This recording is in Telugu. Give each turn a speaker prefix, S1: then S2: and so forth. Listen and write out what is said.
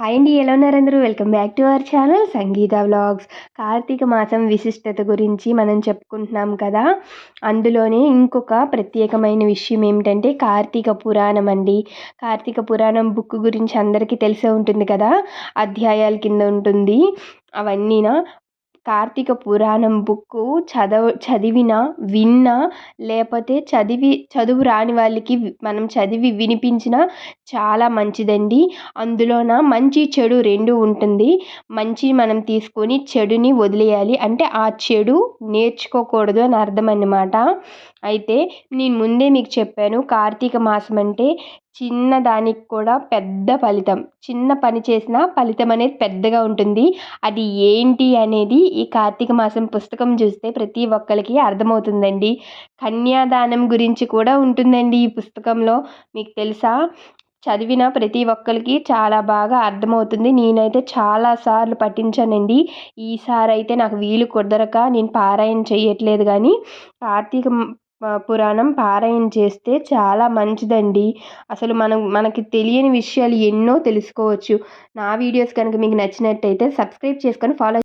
S1: హాయ్ అండి ఎలా ఉన్నారు అందరూ welcome back to our channel Sangeetha vlogs Karthika మాసం విశిష్టత గురించి మనం చెప్పుకుంటున్నాం కదా. అందులోనే ఇంకొక ప్రత్యేకమైన విషయం ఏమిటంటే కార్తీక పురాణం అండి. కార్తీక పురాణం బుక్ గురించి అందరికీ తెలిసే ఉంటుంది కదా. అధ్యాయాల కింద ఉంటుంది. అవన్నీనా? కార్తీక పురాణం బుక్కు చదవ చదివిన విన్నా లేకపోతే చదివి చదువు రాని వాళ్ళకి మనం చదివి వినిపించిన చాలా మంచిదండి. అందులోన మంచి చెడు రెండు ఉంటుంది. మంచి మనం తీసుకొని చెడుని వదిలేయాలి. అంటే ఆ చెడు నేర్చుకోకూడదు అని అర్థం అన్నమాట. అయితే నేను ముందే మీకు చెప్పాను కార్తీక మాసం అంటే చిన్న దానికి కూడా పెద్ద ఫలితం. చిన్న పని చేసినా ఫలితం అనేది పెద్దగా ఉంటుంది. అది ఏంటి అనేది ఈ కార్తీక మాసం పుస్తకం చూస్తే ప్రతి ఒక్కరికి అర్థమవుతుందండి. కన్యాదానం గురించి కూడా ఉంటుందండి ఈ పుస్తకంలో. మీకు తెలుసా? చదివిన ప్రతి ఒక్కరికి చాలా బాగా అర్థమవుతుంది. నేనైతే చాలా సార్లు పఠించానండి. ఈసారి అయితే నాకు వీలు కుదరక నేను పారాయణ చేయట్లేదు కానీ కార్తీక పురాణం పారాయణ చేస్తే చాలా మంచిదండి. అసలు మనం మనకి తెలియని విషయాలు ఎన్నో తెలుసుకోవచ్చు. నా వీడియోస్ కనుక మీకు నచ్చినట్టయితే సబ్స్క్రైబ్ చేసుకొని ఫాలో